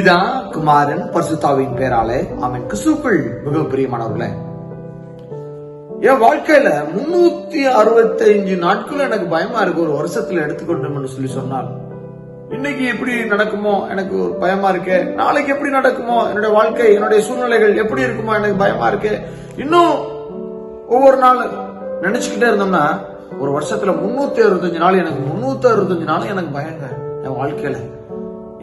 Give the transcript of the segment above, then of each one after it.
பிதா குமாரன் பரிசுத்தாவின் பேராலே அவன் கிறிஸ்துக்குள் மிக பிரியமானவர்களே என் வாழ்க்கையில முன்னூத்தி அறுபத்தி அஞ்சு நாட்கள் எனக்கு பயமா இருக்கு. ஒரு வருஷத்துல எடுத்துக்கொண்டோம்னு சொல்லி சொன்னால் இன்னைக்கு எப்படி நடக்குமோ எனக்கு ஒரு பயமா இருக்கு. நாளைக்கு எப்படி நடக்குமோ என்னுடைய வாழ்க்கை என்னுடைய சூழ்நிலைகள் எப்படி இருக்குமோ எனக்கு பயமா இருக்கு. இன்னும் ஒவ்வொரு நாள் நினைச்சுக்கிட்டே இருந்தோம்னா ஒரு வருஷத்துல முன்னூத்தி அறுபத்தஞ்சு நாள் எனக்கு முன்னூத்தி அறுபத்தஞ்சு நாள் எனக்கு பயங்க. என் வாழ்க்கையில.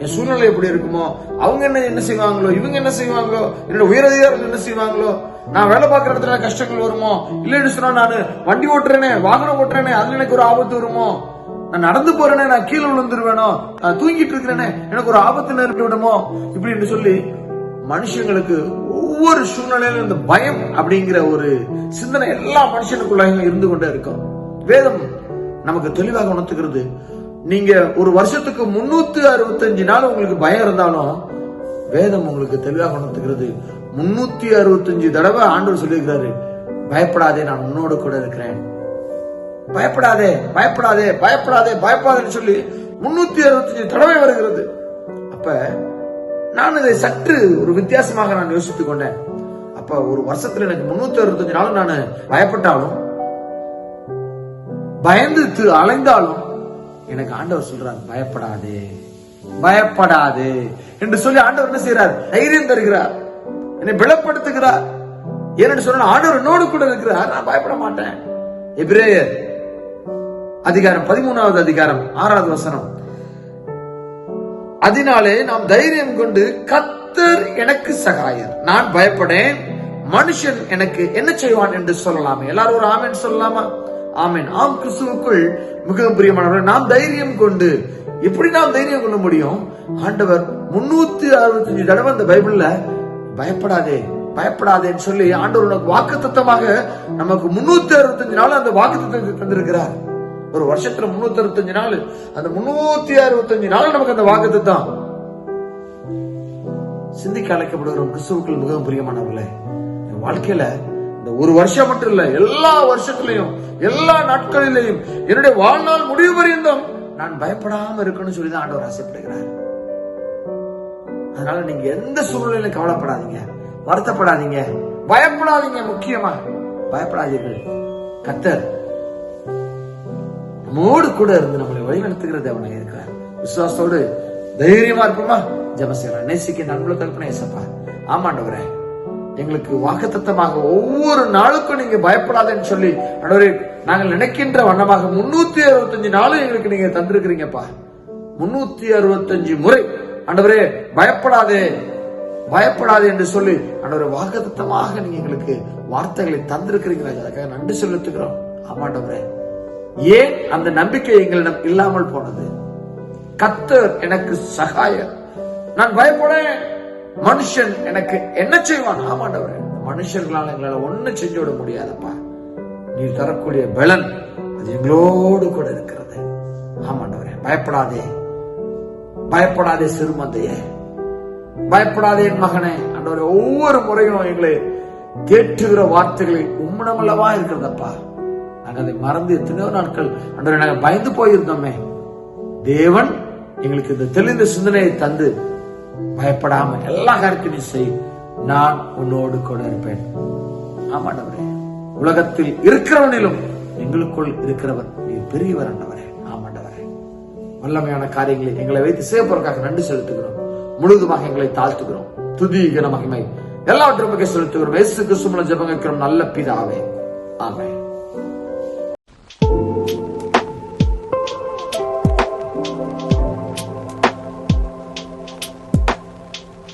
என் சூழ்நிலை எப்படி இருக்குமோ அவங்க என்ன என்ன செய்வாங்களோ இவங்க என்ன செய்வாங்களோ என்னோட உயரதிகாரிகள் என்ன செய்வாங்களோ நான் வேலை பார்க்குற இடத்துல கஷ்டங்கள் வருமோ இல்லைன்னு சொன்னா நான் வண்டி ஓட்டுறேனே வாகனம் ஓட்டுறேனே அதுல எனக்கு ஒரு ஆபத்து வருமோ நான் நடந்து போறேனே நான் கீழே விழுந்துருவேனோ நான் தூங்கிட்டு இருக்கிறேனே எனக்கு ஒரு ஆபத்து நேரிட்டு விடுமோ இப்படின்னு சொல்லி மனுஷங்களுக்கு ஒவ்வொரு சூழ்நிலையிலும் இந்த பயம் அப்படிங்கிற ஒரு சிந்தனை எல்லா மனுஷனுக்குள்ளாயும் இருந்து கொண்டே இருக்கும். வேதம் நமக்கு தெளிவாக உணர்த்துகிறது. நீங்க ஒரு வருஷத்துக்கு முன்னூத்தி அறுபத்தஞ்சு நாள் உங்களுக்கு பயம் இருந்தாலும் வேதம் உங்களுக்கு தெளிவாக உணர்த்துகிறது. முன்னூத்தி அறுபத்தஞ்சு தடவை ஆண்டவர் சொல்லியிருக்கிறாரு பயப்படாதே நான் உன்னோடு கூட இருக்கிறேன். பயப்படாதே பயப்படாதே பயப்படாதே பயப்படாதேன்னு சொல்லி முன்னூத்தி அறுபத்தஞ்சு தடவை வருகிறது. அப்ப நான் இதை சற்று ஒரு வித்தியாசமாக நான் யோசித்துக் கொண்டேன். அப்ப ஒரு வருஷத்துல எனக்கு முன்னூத்தி அறுபத்தஞ்சு நாள் நான் பயப்பட்டாலும் பயந்து அலைந்தாலும் எனக்கு ஆண்டவர் சொல்றார் பயப்படாதே. பயப்படாதே. என்று சொல்லி ஆண்டவர் என்ன செய்யறார் தைரியம் தருகிறார். என்னை பலப்படுத்துகிறார் ஏன்னு சொன்ன ஆண்டவர் என்னோடு கூட இருக்கிறார். நான் பயப்பட மாட்டேன். எபிரேயர் அதிகாரம் பதிமூணாவது அதிகாரம் ஆறாவது வசனம். அதனாலே நாம் தைரியம் கொண்டு கத்தர் எனக்கு சகாயர். நான் பயப்படேன். மனுஷன் எனக்கு என்ன செய்வான்? என்று சொல்லலாமே. எல்லாரும் ஒரு ஆமென் சொல்லலாமா? ஆமேன். ஆம் கிறிஸ்துவுக்குள் மிகவும் பிரியமானவர் நாம் தைரியம் கொண்டு எப்படி நாம் தைரியம் கொள்ள முடியும்? ஆண்டவர் முன்னூத்தி அறுபத்தஞ்சு தடவை அந்த பைபிள்ல பயப்படாதே பயப்படாதேன்னு சொல்லி ஆண்டவர் உனக்கு வாக்குத்தத்தமாக நமக்கு முன்னூத்தி அறுபத்தஞ்சு நாள் அந்த வாக்குத்தத்தத்தை தந்திருக்கிறார். ஒரு வருஷத்துல முன்னூத்தி அறுபத்தஞ்சு நாள் அந்த முன்னூத்தி அறுபத்தஞ்சு நாள் நமக்கு அந்த வாக்குத்தத்தம். சிந்திக்க அழைக்கப்படுகிற கிறிஸ்துவுக்கள் மிகவும் பிரியமானவர்களே. என் வாழ்க்கையில இந்த ஒரு வருஷம் மட்டும் இல்ல எல்லா வருஷத்திலையும் எல்லா நாட்களிலேயும் என்னுடைய வாழ்நாள் முடிவு பரியந்தம் நான் பயப்படாம இருக்கணும்னு சொல்லி தான் ஆண்டவர் ஆசைப்படுகிறார். அதனால நீங்க எந்த சூழ்நிலையிலும் கவலைப்படாதீங்க வருத்தப்படாதீங்க பயப்படாதீங்க முக்கியமா. பயப்படாதீர்கள். கத்தர் நம்மோடு கூட இருந்து நம்மளை வழிநடத்துகிற தேவனாக இருக்கிறார். விசுவாசத்தோடு தைரியமா இருப்போமா? ஜெபம் நேசிக்க நண்பர்கள் கல்பனை ஏசப்பா ஆமாண்டவரே. எங்களுக்கு வாக்குத்தமாக ஒவ்வொரு நாளுக்கும் நீங்க பயப்படாதேன்னு சொல்லி ஆண்டவரே நாங்கள் நினைக்கின்ற வண்ணமாக முன்னூத்தி அறுபத்தஞ்சு நாளும் எங்களுக்கு நீங்க தந்திருக்கிறீங்கப்பா. முன்னூத்தி அறுபத்தஞ்சு முறை. அண்டவரே பயப்படாதே பயப்படாதே என்று சொல்லி ஆண்டவரே வாக்குத்தமாக நீங்க எங்களுக்கு வார்த்தைகளை தந்திருக்கிறீங்க அதுக்காக நன்றி செலுத்துகிறோம். ஆமாண்டவரே ஏன் அந்த நம்பிக்கை எங்களிடம் இல்லாமல் போனது? கத்தர் எனக்கு சகாயர் நான் பயப்படேன். மனுஷன் எனக்கு என்ன செய்வான்? ஆமாண்டவர் மனுஷர்களால் எங்களால ஒண்ணும் செஞ்சு விட முடியாதப்பா. நீ தரக்கூடிய பலன் அது எங்களோடு கூட இருக்கிறது. ஆமாண்டவரே பயப்படாதே. பயப்படாதே சிறுமந்தையே. பயப்படாதே என் மகனே. ஆண்டவரே ஒவ்வொரு முறையும் எங்களை தேற்றுகிற வார்த்தைகளை உம்மனமல்லவா இருக்கிறதப்பா. நாங்கள் அதை மறந்து எத்தனையோ நாட்கள் அன்றரை நாங்கள் பயந்து போயிருந்தோமே. தேவன் எங்களுக்கு இந்த தெளிந்த சிந்தனையை தந்து பயப்படாம எல்லா காரியத்தையும் நீ செய். நான் உன்னோடு கூட இருப்பேன். ஆமாண்டவரே. உலகத்தில் இருக்கிறவனிலும் எங்களுக்குள் இருக்கிறவர் நீ பெரியவர் ஆண்டவரே. ஆமாண்டவரே. வல்லமையான காரியங்களை எங்களை வைத்து சேப்பதற்காக நன்றி செலுத்துகிறோம். முழுதுமாக எங்களை தாழ்த்துகிறோம். துதி கன மகிமை. எல்லாவற்றும் செலுத்துகிறோம். இயேசு கிறிஸ்துவின் ஜெபம் நல்ல பிதாவே. ஆமே